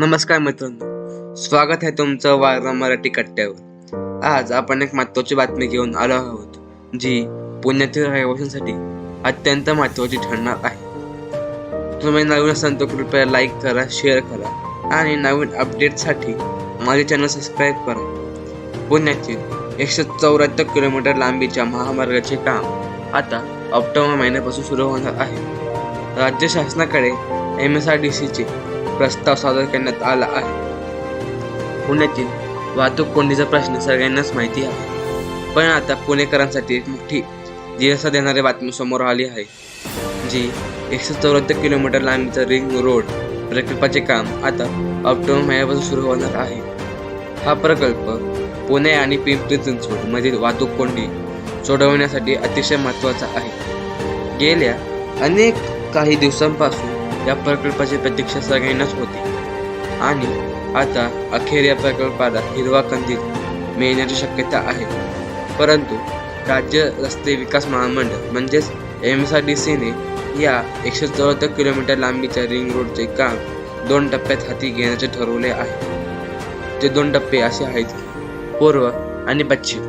नमस्कार मित्रांनो. स्वागत आहे तुमचं वारा मराठी कट्ट्यावर. आज आपण एक महत्वाची बातमी घेऊन आलो आहोत जी पुण्यातील रहिवाशांसाठी अत्यंत महत्वाची ठरणार आहे. तुम्ही नवीन असाल तर कृपया लाईक करा शेअर करा आणि नवीन अपडेटसाठी माझे चॅनल सबस्क्राईब करा. पुण्यातील एकशे चौऱ्याहत्तर किलोमीटर लांबीच्या महामार्गाचे काम आता ऑक्टोबर महिन्यापासून सुरू होणार आहे. राज्य शासनाकडे एम एस आर डी सीचे प्रस्ताव सादर करण्यात आला आहे. पुण्यातील वाहतूक कोंडीचा प्रश्न सगळ्यांनाच माहिती आहे. पण आता पुणेकरांसाठी एक मोठी दिलासा देणारी बातमी समोर आली आहे जी एकशे चौऱ्याहत्तर किलोमीटर लांबीचा रिंग रोड प्रकल्पाचे काम आता ऑक्टोबर महिन्यापासून सुरू होणार आहे. हा प्रकल्प पुणे आणि पिंपरी चिंचवडमधील वाहतूक कोंडी सोडवण्यासाठी अतिशय महत्त्वाचा आहे. गेल्या अनेक काही दिवसांपासून या प्रकल्पाची प्रतीक्षा सगळ्यांनाच होती. आणि आता अखेर या प्रकल्पाला हिरवा कंदील मिळण्याची शक्यता आहे. परंतु राज्य रस्ते विकास महामंडळ म्हणजेच एम एस आर डी सीने या एकशे चौऱ्याहत्तर किलोमीटर लांबीच्या रिंग रोडचे काम दोन टप्प्यात हाती घेण्याचे ठरवले आहे. ते दोन टप्पे असे आहेत पूर्व आणि पश्चिम.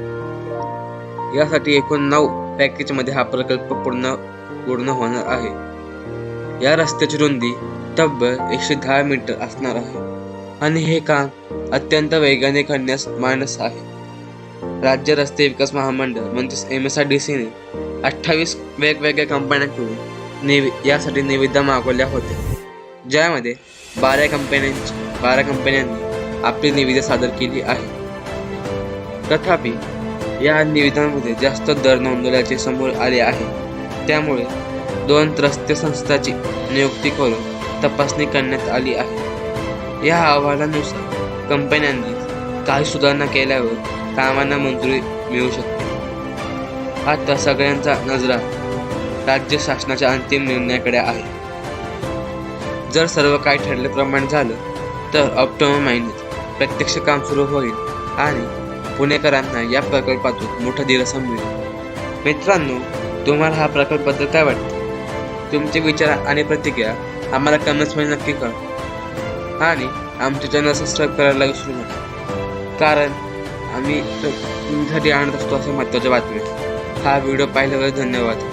यासाठी एकूण नऊ पॅकेजमध्ये हा प्रकल्प पूर्ण पूर्ण होणार आहे. या रस्त्याची रुंदी तब्बल एकशे दहा मीटर असणार आहे. आणि हे काम अत्यंत वेगाने करण्यास मानस आहे. राज्य रस्ते विकास महामंडळ म्हणजेच एम एस आर डी सीने अठ्ठावीस वेगवेगळ्या कंपन्यांकडून निवि यासाठी निविदा मागवल्या होत्या. ज्यामध्ये बारा कंपन्यांची बारा कंपन्यांनी आपली निविदा सादर केली आहे. तथापि या निविदांमध्ये जास्त दर नोंदवल्याचे समोर आले आहे. त्यामुळे दोन त्रस्त संस्थाची नियुक्ती करून तपासणी करण्यात आली आहे. या अहवालानुसार कंपन्यांनी काही सुधारणा केल्यावर कामांना मंजुरी मिळू शकते. आता सगळ्यांचा नजरा राज्य शासनाच्या अंतिम निर्णयाकडे आहे. जर सर्व काही ठरल्याप्रमाणे झालं तर ऑक्टोबर महिन्यात प्रत्यक्ष काम सुरू होईल आणि पुणेकरांना या प्रकल्पातून मोठा दिलासा मिळेल. मित्रांनो तुम्हाला हा प्रकल्पबद्दल काय वाटतं? तुमचे विचार आणि प्रतिक्रिया आम्हाला कमेंट्समध्ये नक्की कळवा. आणि आमच्या चॅनल सबस्क्राईब करायला विसरू नका. कारण आम्ही तुमच्यासाठी आणत असतो अशा महत्त्वाच्या बातम्या. हा व्हिडिओ पाहिल्यावर धन्यवाद.